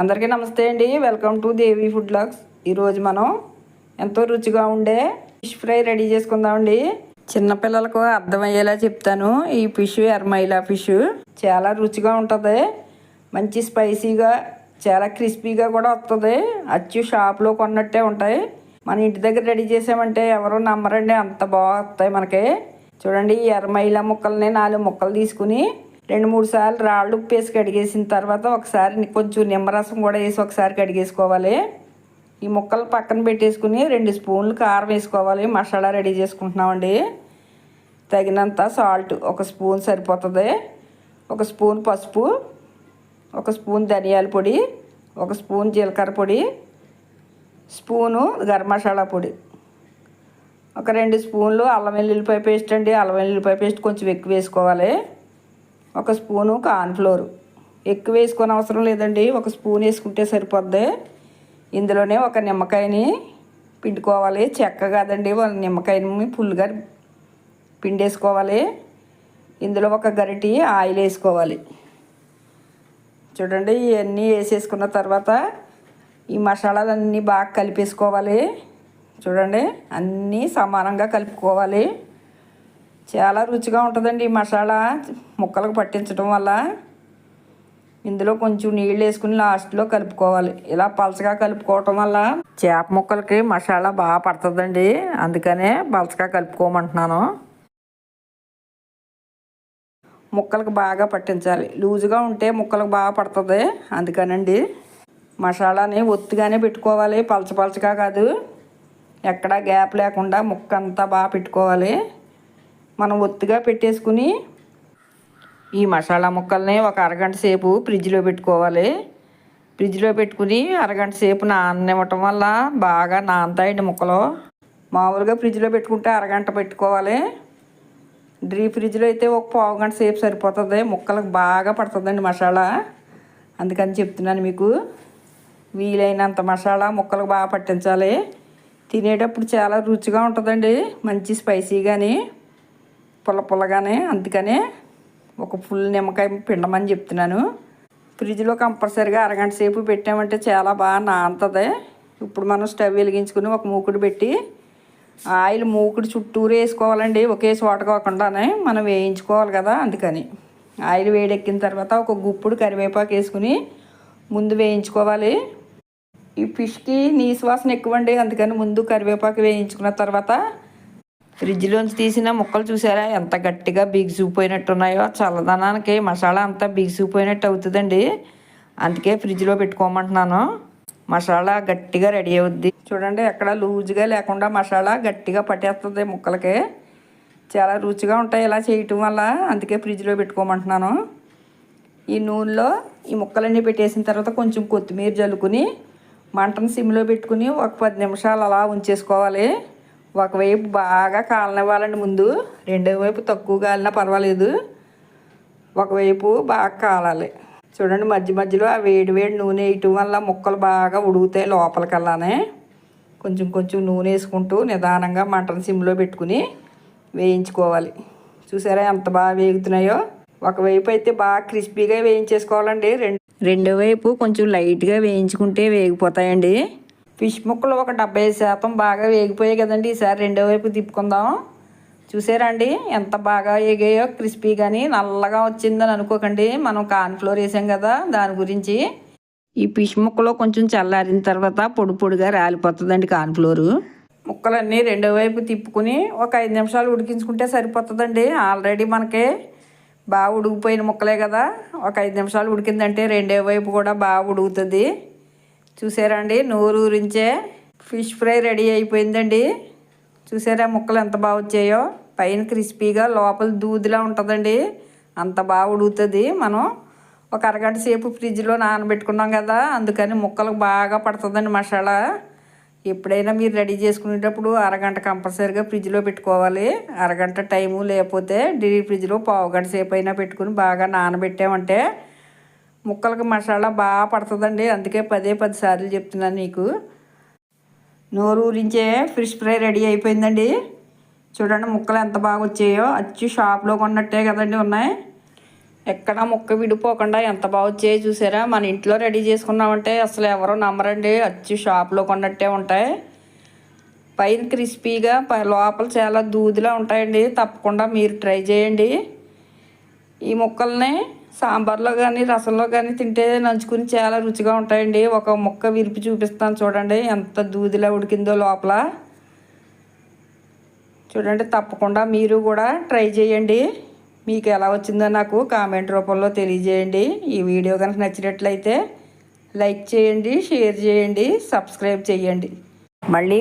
అందరికీ నమస్తే అండి. Welcome to Devi food logs ఈరోజు మనం ఎంతో రుచిగా ఉండే ఫిష్ ఫ్రై రెడీ చేసుకుందామండి చిన్నపిల్లలకు అర్థమయ్యేలా చెప్తాను. ఈ ఫిష్ ఎర్మైలా ఫిష్ చాలా రుచిగా ఉంటుంది. మంచి స్పైసీగా చాలా క్రిస్పీగా కూడా వస్తుంది. అచ్చు షాప్లో కొన్నట్టే ఉంటాయి. మన ఇంటి దగ్గర రెడీ చేసామంటే ఎవరు నమ్మరండి. అంత బాగా వస్తాయి మనకి. చూడండి ఈ ఎర్రమైల ముక్కల్ని నాలుగు ముక్కలు తీసుకుని రెండు మూడు సార్లు రాళ్ళు ఉప్పేసి కడిగేసిన తర్వాత ఒకసారి కొంచెం నిమ్మరసం కూడా వేసి ఒకసారి కడిగేసుకోవాలి. ఈ ముక్కలు పక్కన పెట్టేసుకుని రెండు స్పూన్లు కారం వేసుకోవాలి. మసాలా రెడీ చేసుకుంటున్నామండి. తగినంత సాల్ట్ ఒక స్పూన్ సరిపోతుంది. ఒక స్పూన్ పసుపు ఒక స్పూన్ ధనియాల పొడి ఒక స్పూన్ జీలకర్ర పొడి స్పూను గరం మసాలా పొడి. ఒక రెండు స్పూన్లు అల్లం వెల్లుల్లిపాయ పేస్ట్ అండి. అల్లం వెల్లుల్లిపాయ పేస్ట్ కొంచెం ఎక్కువ వేసుకోవాలి. ఒక స్పూను కార్న్ఫ్లోర్ ఎక్కువ వేసుకొని అవసరం లేదండి. ఒక స్పూన్ వేసుకుంటే సరిపోద్ది. ఇందులోనే ఒక నిమ్మకాయని పిండుకోవాలి. చెక్క కాదండి ఒక నిమ్మకాయని ఫుల్గా పిండేసుకోవాలి. ఇందులో ఒక గరిటి ఆయిల్ వేసుకోవాలి. చూడండి ఇవన్నీ వేసేసుకున్న తర్వాత ఈ మసాలాలన్నీ బాగా కలిపేసుకోవాలి. చూడండి అన్నీ సమానంగా కలుపుకోవాలి. చాలా రుచిగా ఉంటుందండి ఈ మసాలా. ముక్కలకు పట్టించడం వల్ల ఇందులో కొంచెం నీళ్ళు వేసుకుని లాస్ట్లో కలుపుకోవాలి. ఇలా పలచగా కలుపుకోవటం వల్ల చేప ముక్కలకి మసాలా బాగా పడుతుందండి. అందుకనే పలచగా కలుపుకోమంటున్నాను. ముక్కలకు బాగా పట్టించాలి. లూజుగా ఉంటే ముక్కలకు బాగా పడుతుంది. అందుకనండి మసాలాని ఒత్తుగానే పెట్టుకోవాలి. పలచ పలచగా కాదు. ఎక్కడా గ్యాప్ లేకుండా ముక్క అంతా బాగా పెట్టుకోవాలి. మనం ఒత్తుగా పెట్టేసుకుని ఈ మసాలా ముక్కల్ని ఒక అరగంట సేపు ఫ్రిడ్జ్లో పెట్టుకోవాలి. ఫ్రిడ్జ్లో పెట్టుకుని అరగంట సేపు నాననివ్వటం వల్ల బాగా నానతాయండి ముక్కలు. మామూలుగా ఫ్రిడ్జ్లో పెట్టుకుంటే అరగంట పెట్టుకోవాలి. డ్రీ ఫ్రిడ్జ్లో అయితే ఒక పావు గంట సేపు సరిపోతుంది. ముక్కలకు బాగా పడుతుందండి మసాలా. అందుకని చెప్తున్నాను మీకు. వీలైనంత మసాలా ముక్కలకు బాగా పట్టించాలి. తినేటప్పుడు చాలా రుచిగా ఉంటుందండి. మంచి స్పైసీగాని పుల్ల పుల్లగానే అందుకనే ఒక ఫుల్ నిమ్మకాయ పిండమని చెప్తున్నాను. ఫ్రిడ్జ్లో కంపల్సరీగా అరగంట సేపు పెట్టామంటే చాలా బాగా నానుతుంది ఇప్పుడు మనం స్టవ్ వెలిగించుకుని ఒక మూకుడు పెట్టి ఆయిల్ మూకుడు చుట్టూరు వేసుకోవాలండి. ఒకే చోట కాకుండానే మనం వేయించుకోవాలి కదా అందుకని. ఆయిల్ వేడెక్కిన తర్వాత ఒక గుప్పుడు కరివేపాకు వేసుకుని ముందు వేయించుకోవాలి. ఈ ఫిష్కి నీసు వాసన ఎక్కువండి అందుకని ముందు కరివేపాకు వేయించుకున్న తర్వాత ఫ్రిడ్జ్లోంచి తీసిన ముక్కలు చూసారా? ఎంత గట్టిగా బిగిసిపోయినట్టు ఉన్నాయో చల్లదనానికి మసాలా అంతా బిగిసిపోయినట్టు అవుతుందండి. అందుకే ఫ్రిడ్జ్లో పెట్టుకోమంటున్నాను. మసాలా గట్టిగా రెడీ అవుద్ది. చూడండి ఎక్కడ లూజ్గా లేకుండా మసాలా గట్టిగా పట్టేస్తుంది ముక్కలకి. చాలా రుచిగా ఉంటాయి ఇలా చేయటం వల్ల. అందుకే ఫ్రిడ్జ్లో పెట్టుకోమంటున్నాను. ఈ నూనెలో ఈ ముక్కలన్నీ పెట్టేసిన తర్వాత కొంచెం కొత్తిమీర జల్లుకుని మంటను సిమ్లో పెట్టుకుని ఒక పది నిమిషాలు అలా ఉంచేసుకోవాలి. ఒకవైపు బాగా కాలనివ్వాలండి ముందు రెండో వైపు తక్కువ కాలినా పర్వాలేదు. ఒకవైపు బాగా కాలాలి. చూడండి మధ్య మధ్యలో ఆ వేడి వేడి నూనె వేయటం వల్ల ముక్కలు బాగా ఉడుగుతాయి లోపలికల్లానే. కొంచెం కొంచెం నూనె వేసుకుంటూ నిదానంగా మటన్ సిమ్లో పెట్టుకుని వేయించుకోవాలి. చూసారా ఎంత బాగా వేగుతున్నాయో? ఒకవైపు అయితే బాగా క్రిస్పీగా వేయించేసుకోవాలండి. రెండు రెండో వైపు కొంచెం లైట్గా వేయించుకుంటే వేగిపోతాయండి. ఫిష్ ముక్కలు ఒక డెబ్బై శాతం బాగా వేగిపోయాయి కదండి. ఈసారి రెండో వైపు తిప్పుకుందాం. చూసారా అండి? ఎంత బాగా వేగాయో క్రిస్పీ కానీ నల్లగా వచ్చిందని అనుకోకండి. మనం కార్న్ఫ్లోర్ వేసాం కదా దాని గురించి. ఈ ఫిష్ ముక్కలో కొంచెం చల్లారిన తర్వాత పొడి పొడిగా రాలిపోతుందండి కార్న్ఫ్లోరు ముక్కలన్నీ రెండో వైపు తిప్పుకుని ఒక ఐదు నిమిషాలు ఉడికించుకుంటే సరిపోతుందండి. ఆల్రెడీ మనకి బాగా ఉడికిపోయిన ముక్కలే కదా. ఒక ఐదు నిమిషాలు ఉడికిందంటే రెండో వైపు కూడా బాగా ఉడుకుతుంది. చూసారా అండి నూరు ఊరించే ఫిష్ ఫ్రై రెడీ అయిపోయిందండి. చూసారా ముక్కలు ఎంత బాగా వచ్చాయో? పైన క్రిస్పీగా లోపల దూదిలా ఉంటుందండి. అంత బాగా ఉడుగుతుంది మనం ఒక అరగంట సేపు ఫ్రిడ్జ్లో నానబెట్టుకున్నాం కదా అందుకని ముక్కలకు బాగా పడుతుందండి మసాలా. ఎప్పుడైనా మీరు రెడీ చేసుకునేటప్పుడు అరగంట కంపల్సరీగా ఫ్రిడ్జ్లో పెట్టుకోవాలి. అరగంట టైము లేకపోతే డీ ఫ్రిడ్జ్లో పావు గంట సేపు అయినా పెట్టుకుని బాగా నానబెట్టామంటే ముక్కలకు మసాలా బాగా పడుతుందండి. అందుకే పదే పది సార్లు చెప్తున్నాను నీకు. నోరు ఊరించే ఫిష్ ఫ్రై రెడీ అయిపోయిందండి. చూడండి ముక్కలు ఎంత బాగా వచ్చాయో. అచ్చు షాప్లో కొన్నట్టే కదండి ఉన్నాయి. ఎక్కడ ముక్క విడిపోకుండా ఎంత బాగా వచ్చాయో చూసారా? మన ఇంట్లో రెడీ చేసుకున్నామంటే అసలు ఎవరో నమ్మరండి. అచ్చి షాప్లో కొన్నట్టే ఉంటాయి. పైన క్రిస్పీగా లోపల చాలా దూదిలా ఉంటాయండి. తప్పకుండా మీరు ట్రై చేయండి. ఈ ముక్కల్ని సాంబార్లో కానీ రసంలో కానీ తింటే నంచుకుని చాలా రుచిగా ఉంటాయండి. ఒక ముక్క విరిపి చూపిస్తాను చూడండి. ఎంత దూదిలా ఉడికిందో లోపల. చూడండి తప్పకుండా మీరు కూడా ట్రై చేయండి. మీకు ఎలా వచ్చిందో నాకు కామెంట్ రూపంలో తెలియజేయండి. ఈ వీడియో కనుక నచ్చినట్లయితే లైక్ చేయండి షేర్ చేయండి సబ్స్క్రైబ్ చేయండి. మళ్ళీ